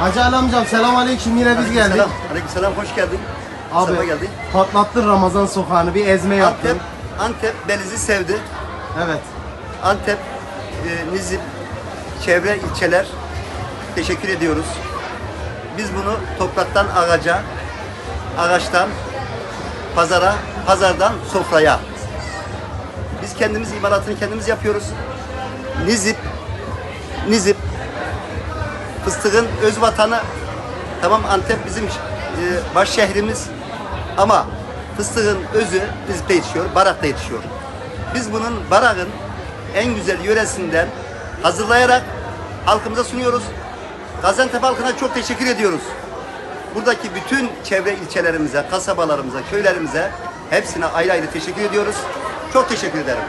Hacı Ali amcam selam aleyküm yine biz geldik. Selam. Aleykümselam hoş geldin. Abi Mustafa geldin. patlattın Ramazan sokağını bir ezme yaptın. Antep, Antep Beliz'i sevdi. Evet. Antep, e, Nizip, çevre ilçeler teşekkür ediyoruz. Biz bunu topraktan ağaca, ağaçtan pazara, pazardan sofraya. Biz kendimiz imalatını kendimiz yapıyoruz. Nizip, Nizip, fıstığın öz vatanı. Tamam Antep bizim e, baş şehrimiz ama fıstığın özü Nizip'te yetişiyor, Barak'ta yetişiyor. Biz bunun Barak'ın en güzel yöresinden hazırlayarak halkımıza sunuyoruz. Gaziantep halkına çok teşekkür ediyoruz. Buradaki bütün çevre ilçelerimize, kasabalarımıza, köylerimize hepsine ayrı ayrı teşekkür ediyoruz. Çok teşekkür ederim.